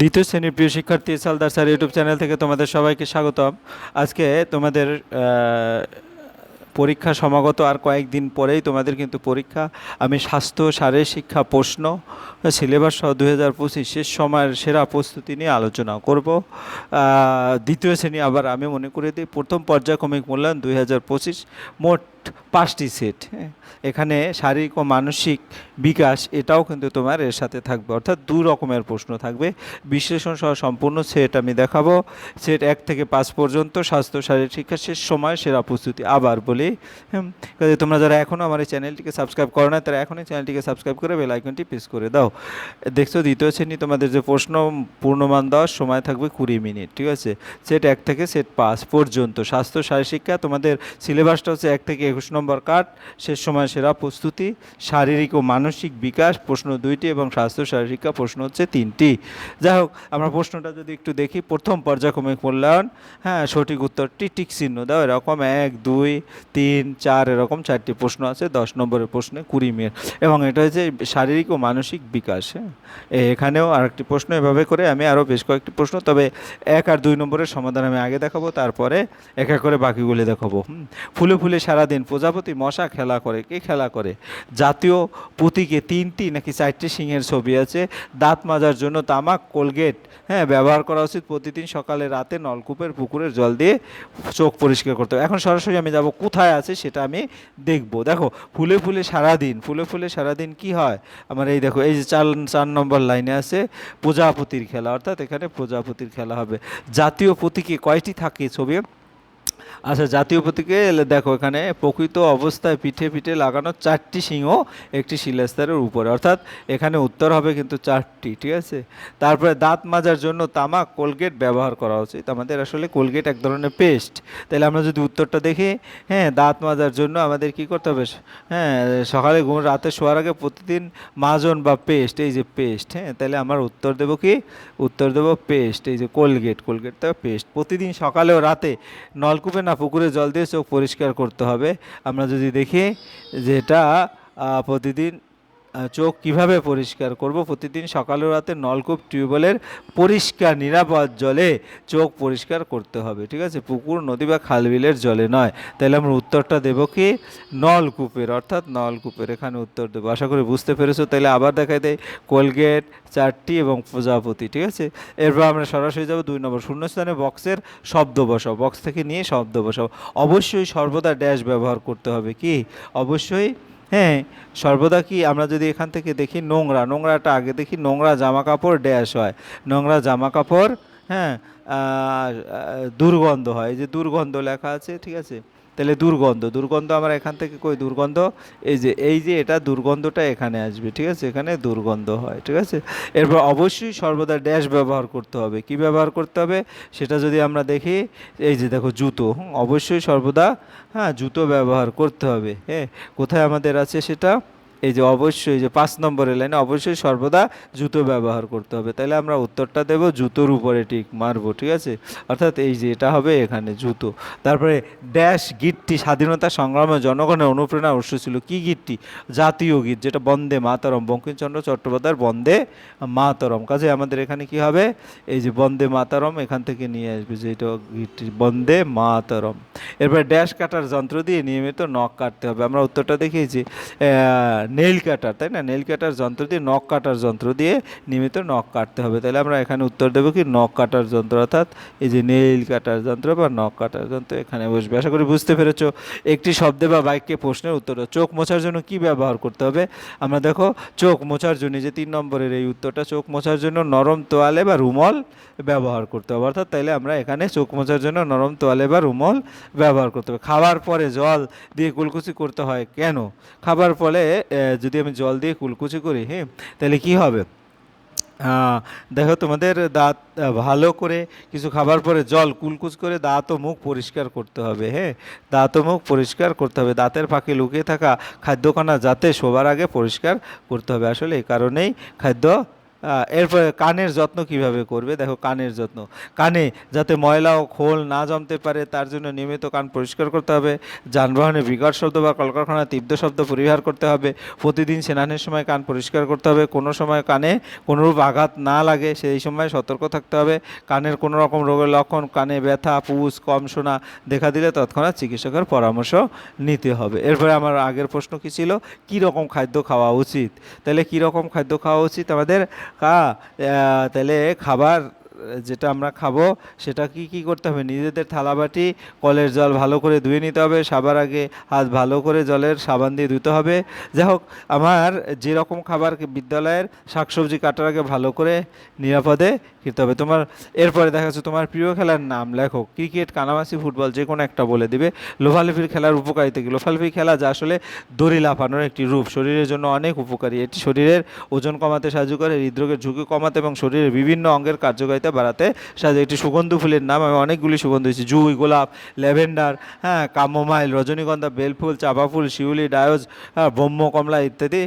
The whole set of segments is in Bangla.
দ্বিতীয় শ্রেণির প্রিয় শিক্ষার্থী সালদার স্যার ইউটিউব চ্যানেল থেকে তোমাদের সবাইকে স্বাগতম। আজকে তোমাদের পরীক্ষা সমাগত আর কয়েকদিন পরেই তোমাদের কিন্তু পরীক্ষা। আমি স্বাস্থ্য, শারীরিক শিক্ষা, প্রশ্ন, সিলেবাস সহ দুই হাজার পঁচিশ শেষ সময়ের সেরা প্রস্তুতি নিয়ে আলোচনা করব। দ্বিতীয় শ্রেণি আবার আমি মনে করে দিই। প্রথম পর্যায়ক্রমিক মূল্যায়ন দুই হাজার পঁচিশ। মোট পাঁচটি সেট হ্যাঁ এখানে শারীরিক ও মানসিক বিকাশ, এটাও কিন্তু তোমার এর সাথে থাকবে। অর্থাৎ দু রকমের প্রশ্ন থাকবে। বিশ্লেষণ সহ সম্পূর্ণ সেট আমি দেখাবো। সেট এক থেকে পাঁচ পর্যন্ত স্বাস্থ্য, শারীরিক শিক্ষা শেষ সময়, সেরা প্রস্তুতি আবার বলি। কাজে তোমরা যারা এখনও আমার এই চ্যানেলটিকে সাবস্ক্রাইব করো না তারা এখনই চ্যানেলটিকে সাবস্ক্রাইব করে বেল আইকনটি প্রেস করে দাও। দেখছ, দ্বিতীয় শ্রেণি তোমাদের যে প্রশ্ন, পূর্ণমান দেওয়ার সময় থাকবে কুড়ি মিনিট, ঠিক আছে? সেট এক থেকে সেট পাঁচ পর্যন্ত স্বাস্থ্য, শারীরিক শিক্ষা, তোমাদের সিলেবাসটা হচ্ছে এক থেকে একুশ নম্বর কাট শেষ সময় সেরা প্রস্তুতি, শারীরিক ও মানসিক বিকাশ, প্রশ্ন দুইটি এবং স্বাস্থ্য শারীরিক প্রশ্ন হচ্ছে তিনটি। যাই হোক, আমরা প্রশ্নটা যদি একটু দেখি, প্রথম পর্যায়ক্রমিক মূল্যায়ন হ্যাঁ সঠিক উত্তরটি টিক চিহ্ন দাও এরকম এক, দুই, তিন, চার, এরকম চারটি প্রশ্ন আছে, দশ নম্বরের প্রশ্নে কুড়ি মিনিট। এবং এটা হচ্ছে শারীরিক ও মানসিক বিকাশ হ্যাঁ। এখানেও আরেকটি প্রশ্ন, এভাবে করে আমি আরও বেশ কয়েকটি প্রশ্ন, তবে এক আর দুই নম্বরের সমাধান আমি আগে দেখাবো, তারপরে এক এক করে বাকিগুলি দেখাবো। ফুলে ফুলে সারাদিন প্রজাপতি মশা খেলা করে, কে খেলা করে? জাতীয় প্রতীকে তিনটি নাকি চারটি সিংহের ছবি আছে, দাঁত মাজার জন্য তামাক, কোলগেট হ্যাঁ ব্যবহার করা উচিত প্রতিদিন সকালে রাতে নলকূপের পুকুরের জল দিয়ে চোখ পরিষ্কার করতে হবে। এখন সরাসরি আমি যাব কোথায় আছে সেটা আমি দেখব। দেখো, ফুলে ফুলে সারাদিন, ফুলে ফুলে সারাদিন কি হয়? আমার এই দেখো, এই যে চার চার নম্বর লাইনে আছে, প্রজাপতির খেলা, অর্থাৎ এখানে প্রজাপতির খেলা হবে। জাতীয় প্রতীকে কয়টি থাকে ছবি আচ্ছা জাতীয় প্রতীকে দেখো এখানে প্রকৃত অবস্থায় পিঠে পিঠে লাগানো চারটি সিংহ একটি শিলাস্তরের উপরে। অর্থাৎ এখানে উত্তর হবে কিন্তু চারটি, ঠিক আছে? তারপরে দাঁত মাজার জন্য তামাক, কোলগেট ব্যবহার করা উচিত। আমাদের আসলে কোলগেট এক ধরনের পেস্ট। তাহলে আমরা যদি উত্তরটা দেখি হ্যাঁ দাঁত মাজার জন্য আমাদের কি করতে হবে? হ্যাঁ সকালে ঘুম, রাতে শোয়ার আগে প্রতিদিন মাজন বা পেস্ট, এই যে পেস্ট হ্যাঁ তাহলে আমার উত্তর দেবো কি? উত্তর দেবো পেস্ট, এই যে কোলগেট কোলগেট তো পেস্ট। প্রতিদিন সকালে ও রাতে নলকূপে না পুকুরে জল দিয়ে চোখ পরিষ্কার করতে হবে। আমরা যদি দেখি যেটা প্রতিদিন চোখ কীভাবে পরিষ্কার করব? প্রতিদিন সকাল ও রাতে নলকূপ টিউবওয়েলের পরিষ্কার নিরাপদ জলে চোখ পরিষ্কার করতে হবে, ঠিক আছে? পুকুর, নদী বা খালবিলের জলে নয়। তাহলে আমরা উত্তরটা দেবো কি? নলকূপের, অর্থাৎ নলকূপের, এখানে উত্তর দেবো। আশা করি বুঝতে পেরেছ। তাহলে আবার দেখাই দেয় কোলগেট, চারটি এবং প্রজাপতি, ঠিক আছে? এরপর আমরা সরাসরি যাব দুই নম্বর শূন্যস্থানে, বক্সের শব্দ বসাও। বক্স থেকে নিয়ে শব্দ বসাও। অবশ্যই সর্বদা ড্যাশ ব্যবহার করতে হবে কি? অবশ্যই হ্যাঁ সর্বদা কি আমরা যদি এখান থেকে দেখি নোংরা, নোংরাটা আগে দেখি নোংরা জামা কাপড় ড্যাশ হয়। নোংরা জামা কাপড় হ্যাঁ দুর্গন্ধ হয়। যে দুর্গন্ধ লেখা আছে, ঠিক আছে? তাহলে দুর্গন্ধ দুর্গন্ধ আমরা এখান থেকে কই? দুর্গন্ধ, এই যে এই যে এটা দুর্গন্ধটা এখানে আসবে, ঠিক আছে? এখানে দুর্গন্ধ হয়, ঠিক আছে? এরপর অবশ্যই সর্বদা ড্যাশ ব্যবহার করতে হবে। কি ব্যবহার করতে হবে? সেটা যদি আমরা দেখি, এই যে দেখো জুতো অবশ্যই সর্বদা হ্যাঁ জুতো ব্যবহার করতে হবে হ্যাঁ? কোথায় আমাদের আছে সেটা? এই যে অবশ্যই যে পাঁচ নম্বরের লাইনে অবশ্যই সর্বদা জুতো ব্যবহার করতে হবে। তাহলে আমরা উত্তরটা দেব, জুতোর উপরে টিক মারবো, ঠিক আছে? অর্থাৎ এই যে এটা হবে এখানে জুতো। তারপরে ড্যাশ গীতটি স্বাধীনতা সংগ্রামে জনগণের অনুপ্রেরণা উৎস ছিল। কী গীতটি জাতীয় গীত, যেটা বন্দে মাতরম, বঙ্কিমচন্দ্র চট্টোপাধ্যায়ের বন্দে মাতরম। কাজে আমাদের এখানে কি হবে? এই যে বন্দে মাতরম এখান থেকে নিয়ে আসবে যে এটা গীতটি বন্দে মাতরম। এরপরে ড্যাশ কাটার যন্ত্র দিয়ে নিয়মিত নখ কাটতে হবে। আমরা উত্তরটা দেখিয়েছি। নেল কাটার তাই না? নেল কাটার যন্ত্র দিয়ে নখ কাটার যন্ত্র দিয়ে নিয়মিত নখ কাটতে হবে। তাহলে আমরা এখানে উত্তর দেবো কি? নখ কাটার যন্ত্র অর্থাৎ এই যে নেল কাটার যন্ত্র বা নখ কাটার যন্ত্র এখানে বসবে। আশা করি বুঝতে পেরেছ একটি শব্দে বা বাক্যে প্রশ্নের উত্তর চোখ মোছার জন্য কি ব্যবহার করতে হবে? আমরা দেখো চোখ মোছার জন্য যে তিন নম্বরের এই উত্তরটা চোখ মোছার জন্য নরম তোয়ালে বা রুমল ব্যবহার করতে হবে। অর্থাৎ তাইলে আমরা এখানে চোখ মোছার জন্য নরম তোয়ালে বা রুমল ব্যবহার করতে হবে। খাবার পরে জল দিয়ে কুলকুচি করতে হয় কেন? খাবার আহ, যদি আমি জল দিয়ে কুলকুচি করি হ্যাঁ তাহলে কি হবে? দেখো তোমাদের দাঁত ভালো করে কিছু খাবার পরে জল কুলকুচ করে দাঁত ও মুখ পরিষ্কার করতে হবে হ্যাঁ? দাঁত ও মুখ পরিষ্কার করতে হবে। দাঁতের ফাঁকে লুকিয়ে থাকা খাদ্যকণা যাতে সবার আগে পরিষ্কার করতে হবে। আসলে এই কারণেই খাদ্য এরপরে কানের যত্ন কীভাবে করবে? দেখো, কানের যত্ন। কানে যাতে ময়লা ও খোল না জমতে পারে, তার জন্য নিয়মিত কান পরিষ্কার করতে হবে। যানবাহনে বিকট শব্দ বা কলকারখানার তীব্র শব্দ পরিহার করতে হবে। প্রতিদিন স্নানের সময় কান পরিষ্কার করতে হবে। কোনো সময় কানে কোনোরূপ আঘাত না লাগে, সেই সময় সতর্ক থাকতে হবে। কানের কোনো রকম রোগের লক্ষণ, কানে ব্যথা, পুষ, কম শোনা, দেখা দিলে তৎক্ষণাৎ চিকিৎসকের পরামর্শ নিতে হবে। এরপরে আমার আগের প্রশ্ন কি ছিল? কি রকম খাদ্য খাওয়া উচিত? তাহলে কি রকম খাদ্য খাওয়া উচিত? আমাদের কা আহ, তাহলে খাবার যেটা আমরা খাব, সেটা কি কি করতে হবে? নিজেদের থালাবাটি কলের জল ভালো করে ধুয়ে নিতে হবে, সাবার আগে হাত ভালো করে জলের সাবান দিয়ে ধুতে হবে। যাই হোক, আমার যেরকম খাবার বিদ্যালয়ের শাকসবজি কাটার আগে ভালো করে নিরাপদে খেতে হবে। তোমার, এরপরে দেখা যাচ্ছে তোমার প্রিয় খেলার নাম, লেখো, ক্রিকেট কানামাসি ফুটবল, যে কোনো একটা বলে দিবে। লোফালিফির খেলার উপকারিতা কি? লোফালিফি খেলা যা আসলে দড়ি লাফানোর একটি রূপ, শরীরের জন্য অনেক উপকারী। এটি শরীরের ওজন কমাতে সাহায্য করে, হৃদরোগের ঝুঁকি কমাতে এবং শরীরের বিভিন্ন অঙ্গের কার্যকারিতা বাড়াতে সাহায্য একটি সুগন্ধ ফুলের নাম আমি অনেকগুলি সুগন্ধ হয়েছি জুই গোলাপ ল্যাভেন্ডার হ্যাঁ কামোমাইল রজনীগন্ধা বেলফুল চাপা ফুল শিউলি ডায়োজ হ্যাঁ, ব্রহ্ম কমলা ইত্যাদি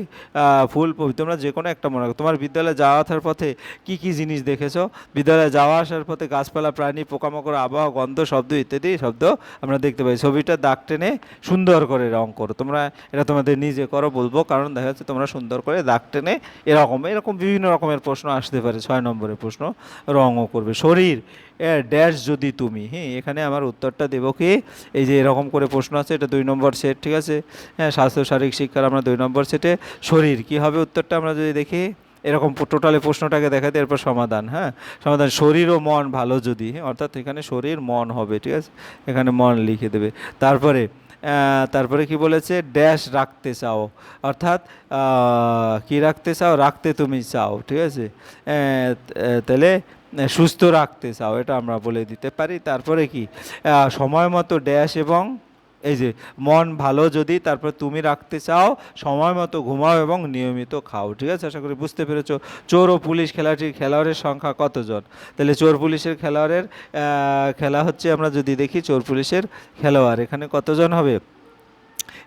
ফুল তোমরা যে কোনো একটা মনে করো তোমার বিদ্যালয়ে যাওয়া আসার পথে কি কি জিনিস দেখেছ? বিদ্যালয়ে যাওয়া আসার পথে গাছপালা প্রাণী পোকামাকড় আবহাওয়া গন্ধ শব্দ ইত্যাদি শব্দ আমরা দেখতে পাই। ছবিটা দাগ টেনে সুন্দর করে রং করো। তোমরা এটা তোমাদের নিজে করো বলব। কারণ দেখা যাচ্ছে তোমরা সুন্দর করে দাগ টেনে এরকম এরকম বিভিন্ন রকমের প্রশ্ন আসতে পারে। ছয় নম্বরের প্রশ্ন রঙও করবে। শরীর ড্যাশ যদি তুমি হ্যাঁ এখানে আমার উত্তরটা দেবো কি? এই যে এরকম করে প্রশ্ন আছে এটা দুই নম্বর সেট ঠিক আছে? হ্যাঁ স্বাস্থ্য শারীরিক শিক্ষার আমরা দুই নম্বর সেটে শরীর কি হবে উত্তরটা আমরা যদি দেখি? এরকম টোটালি প্রশ্নটাকে দেখাতে এরপর সমাধান হ্যাঁ? সমাধান শরীর ও মন ভালো যদি হ্যাঁ, অর্থাৎ এখানে শরীর মন হবে ঠিক আছে? এখানে মন লিখে দেবে। তারপরে তারপরে কি বলেছে? ড্যাশ রাখতে চাও অর্থাৎ কি রাখতে চাও? রাখতে তুমি চাও ঠিক আছে? তাহলে সুস্থ রাখতে চাও, এটা আমরা বলে দিতে পারি। তারপরে কি? সময় মতো ড্যাশ এবং এই যে মন ভালো যদি, তারপর তুমি রাখতে চাও, সময় মতো ঘুমাও এবং নিয়মিত খাও, ঠিক আছে? আশা করি বুঝতে পেরেছ। চোর ও পুলিশ খেলাটির খেলোয়াড়ের সংখ্যা কতজন? তাহলে চোর পুলিশের খেলোয়াড়ের খেলা হচ্ছে, আমরা যদি দেখি, চোর পুলিশের খেলোয়াড়, এখানে কতজন হবে?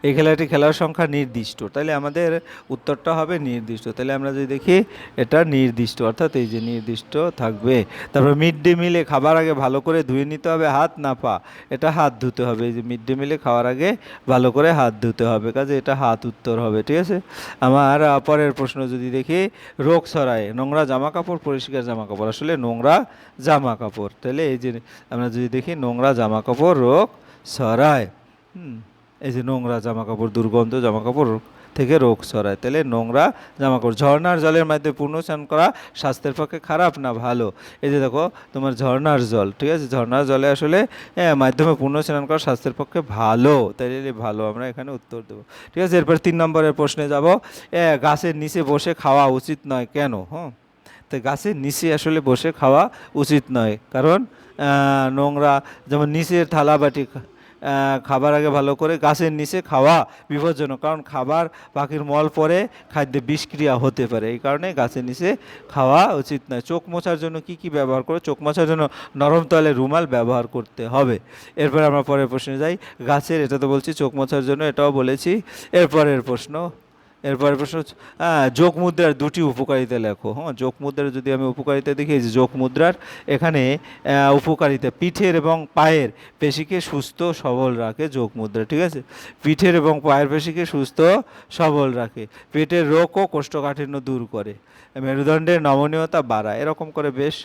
এই খেলাটি খেলার সংখ্যা নির্দিষ্ট। তাহলে আমাদের উত্তরটা হবে নির্দিষ্ট। তাহলে আমরা যদি দেখি, এটা নির্দিষ্ট। অর্থাৎ এই যে নির্দিষ্ট থাকবে। তারপর মিড ডে মিলে খাবার আগে ভালো করে ধুয়ে নিতে হবে, হাত না পা। এটা হাত ধুতে হবে। এই যে মিড ডে মিলে খাওয়ার আগে ভালো করে হাত ধুতে হবে। কাজে এটা হাত উত্তর হবে, ঠিক আছে? আমার পরের প্রশ্ন যদি দেখি, রোগ ছড়ায়। নোংরা জামা কাপড় পরিষ্কার জামা কাপড় আসলে নোংরা জামা কাপড় তাহলে এই যে আমরা যদি দেখি, নোংরা জামা কাপড় রোগ ছড়ায়। হুম। এই যে নোংরা জামা কাপড় দুর্গন্ধ জামা কাপড় থেকে রোগ ছড়ায়। তাহলে নোংরা জামা কাপড় ঝর্ণার জলের মাধ্যমে পূর্ণ করা স্বাস্থ্যের পক্ষে খারাপ না, ভালো? এই যে দেখো, তোমার ঝর্নার জল, ঠিক আছে? ঝর্নার জলে আসলে মাধ্যমে পূর্ণ স্নান করা স্বাস্থ্যের পক্ষে ভালো। তাইলে ভালো, আমরা এখানে উত্তর দেবো। ঠিক আছে? এরপর তিন নম্বরের প্রশ্নে যাব। গাছের নিচে বসে খাওয়া উচিত নয় কেন? হ্যাঁ তো গাছের নিচে আসলে বসে খাওয়া উচিত নয়। কারণ নোংরা, যেমন নিচের থালা বাটি খাবার আগে ভালো করে গাছের নিচে খাওয়া বিপজ্জনক। কারণ খাবার পাখির মল পরে খাদ্যে বিষক্রিয়া হতে পারে। এই কারণে গাছের নিচে খাওয়া উচিত নয়। চোখ মোছার জন্য কি কি ব্যবহার করে? চোখ মোছার জন্য নরম তলে রুমাল ব্যবহার করতে হবে। এরপর আমরা পরের প্রশ্নে যাই। গাছের, এটা তো বলছি, চোখ মোছার জন্য এটাও বলেছি। এরপরের প্রশ্ন এরপরের প্রশ্ন হ্যাঁ যোগ মুদ্রার দুটি উপকারিতা লেখো। হ্যাঁ যোগ মুদ্রার যদি আমি উপকারিতা দেখি যে যোগ মুদ্রার, এখানে উপকারিতা, পিঠের এবং পায়ের পেশিকে সুস্থ, সবল রাখে যোগ মুদ্রা, ঠিক আছে? পিঠের এবং পায়ের পেশিকে সুস্থ, সবল রাখে। পেটের রোগ ও কোষ্ঠকাঠিন্য দূর করে। মেরুদণ্ডের নমনীয়তা বাড়ায়। এরকম করে বেশ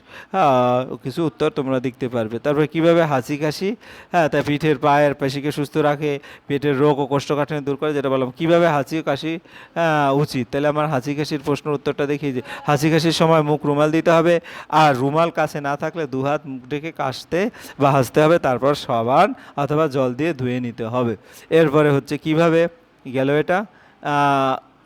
কিছু উত্তর তোমরা দেখতে পারবে। তারপরে কীভাবে হাসি কাশি হ্যাঁ তা পিঠের পায়ের পেশিকে সুস্থ রাখে, পেটের রোগ ও কোষ্ঠকাঠিন্য দূর করে, যেটা বললাম, কীভাবে হাসি কাশি উচিত। তাহলে আমার হাসি কাশির প্রশ্নের উত্তরটা দেখি যে, হাসি কাশির সময় মুখ রুমাল দিতে হবে আর রুমাল কাছে না থাকলে দু হাত মুখ ডেকে কাশতে বা হাসতে হবে, তারপর সাবান অথবা জল দিয়ে ধুয়ে নিতে হবে। এরপরে হচ্ছে কীভাবে গেল এটা?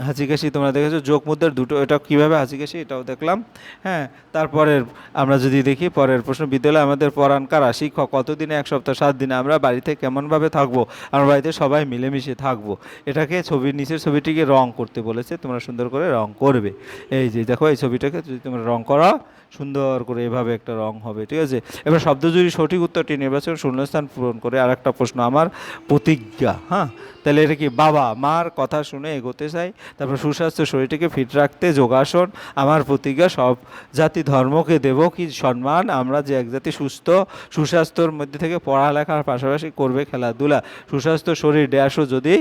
আহ, হাসি কাশি তোমরা দেখেছ? যোগ মুদ্রার দুটো এটা কীভাবে হাসি কাশি এটাও দেখলাম। হ্যাঁ তারপরের আমরা যদি দেখি পরের প্রশ্ন বিদ্যালয়ে আমাদের পড়ান কারা? শিক্ষক কতদিনে? এক সপ্তাহ সাত দিনে? আমরা বাড়িতে কেমনভাবে থাকব? আমরা বাড়িতে সবাই মিলেমিশে থাকব। এটাকে ছবির নিচের ছবিটিকে রং করতে বলেছে তোমরা সুন্দর করে রং করবে। এই যে দেখো এই ছবিটাকে যদি তোমরা রং করা সুন্দর করে এভাবে একটা রং হবে, ঠিক আছে? এবার শব্দজুড়ি সঠিক উত্তরটি নির্বাচন শূন্যস্থান পূরণ করে আর একটা প্রশ্ন, আমার প্রতিজ্ঞা হ্যাঁ? তাহলে এটা কি, বাবা, মার কথা শুনে এগোতে চাই, তারপর সুস্বাস্থ্য শরীরটিকে ফিট রাখতে যোগাসন, আমার প্রতিজ্ঞা, সব জাতি ধর্মকে দেব কি সম্মান, আমরা যে এক জাতি সুস্থ, সুস্বাস্থ্যর মধ্যে থেকে পড়ালেখার পাশাপাশি করবে খেলাধুলা, সুস্বাস্থ্য শরীর ড্যাশও যদি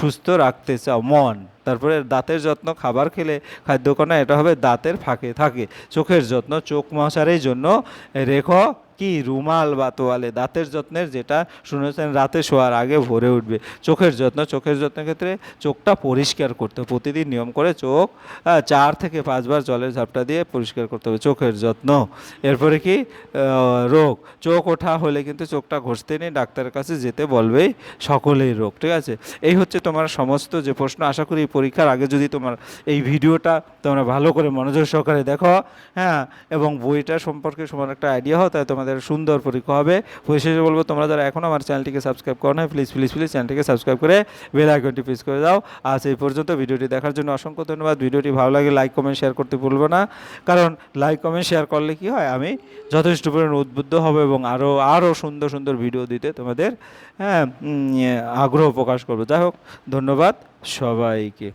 সুস্থ রাখতে চাও, মন। তারপরে দাঁতের যত্ন, খাবার খেলে খাদ্যকণা, এটা হবে দাঁতের ফাঁকে থাকে। চোখের যত্ন, চোখ মশারের জন্য রেখো। কি রুমাল বা তোয়ালে? দাঁতের যত্নের যেটা শুনেছেন, রাতে শোয়ার আগে ভরে উঠবে। চোখের যত্ন, চোখের যত্নের ক্ষেত্রে চোখটা পরিষ্কার করতে হবে। প্রতিদিন নিয়ম করে চোখ চার থেকে পাঁচবার জলের ঝাপটা দিয়ে পরিষ্কার করতে হবে চোখের যত্ন। এরপরে কি? রোগ। চোখ ওঠা হলে কিন্তু চোখটা ঘষতে নেই, ডাক্তারের কাছে যেতে বলবেই সকলেই রোগ, ঠিক আছে? এই হচ্ছে তোমার সমস্ত যে প্রশ্ন। আশা করি পরীক্ষার আগে যদি তোমার এই ভিডিওটা তোমরা ভালো করে মনোযোগ সহকারে দেখো হ্যাঁ এবং বইটা সম্পর্কে সমান একটা আইডিয়া হয় তাই তোমাদের সুন্দর পরীক্ষা হবে। পরিশেষে বলব, তোমরা যারা এখন আমার চ্যানেলটিকে সাবস্ক্রাইব করো না প্লিজ প্লিজ প্লিজ চ্যানেলটিকে সাবস্ক্রাইব করে বেল আইকনটি প্রেস করে দাও। আজ এই পর্যন্ত ভিডিওটি দেখার জন্য অসংখ্য ধন্যবাদ। ভিডিওটি ভালো লাগে লাইক কমেন্ট শেয়ার করতে ভুলবো না। কারণ লাইক কমেন্ট শেয়ার করলে কি হয়? আমি যথেষ্ট পরিমাণে উদ্বুদ্ধ হব এবং আরও আরও সুন্দর সুন্দর ভিডিও দিতে তোমাদের হ্যাঁ আগ্রহ প্রকাশ করব। যাই হোক, ধন্যবাদ সবাইকে।